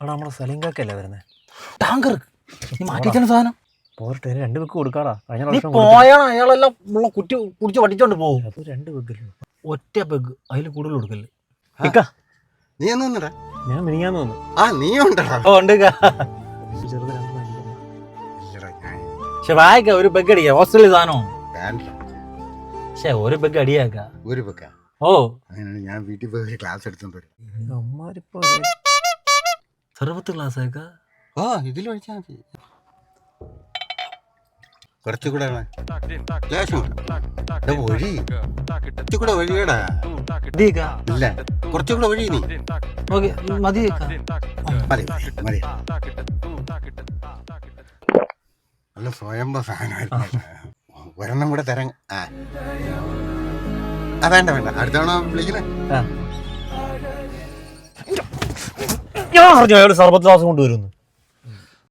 അവിടെ നമ്മളെ സലിംഗാക്കല്ലേ വരുന്നത് ടാങ്കർ നീ മാറ്റിച്ചെന്ന സാധനം. പോരട്ടെ രണ്ട് വെക്ക് കൊടുക്കാടാ. കഴിഞ്ഞ പ്രാവശ്യം പോയാണ്? അയാളെല്ലാം ഉള്ള കുറ്റി കുടിച്ച് പഠിച്ചോണ്ട് പോകും അത് രണ്ട് വെക്കല്ലേ ഒറ്റ പെഗ് അതിൽ കൂടുതൽ കൊടുക്കല്ലേ നീ എന്ന് വന്നടാ? ഞാൻ മിനിയാന്ന് വന്നു. ആ നീ ഉണ്ടടാ. ഓ ഉണ്ട് പക്ഷെ വായിക്ക ഒരു പെഗ് അടിക്ക. ഹോസ്റ്റലിൽ സാധനം. പക്ഷെ ഒരു പെഗ് അടിയാക്ക. ഒരു പെഗ് ഓ. അങ്ങനെയാണ് ഞാൻ വീട്ടിൽ പോയി ക്ലാസ് എടുത്തോണ്ട് വരും. അമ്മാരിപ്പോ സർവത്ത് ക്ലാസ് ആക്കാ ഓ ഇതിൽ ഒഴിച്ചാൽ മതി. കുറച്ചുകൂടെ ഒഴി കുറച്ചുകൂടെ ഒഴിയടാ ഇടിയേക്ക ഇല്ല. കുറച്ചുകൂടെ ഒഴി നീ. ഓക്കെ മതി മതി മതി. നല്ല സ്വയംഭ സാധനമായിരുന്നു ഒരെണ്ണം കൂടെ തരാൻ ആ. വേണ്ട വേണ്ട. അടുത്തവണ വിളിക്കണേ. ഞാൻ അറിഞ്ഞു അയാൾ സർബത്ത് ക്ലാസ് കൊണ്ടുവരുന്നു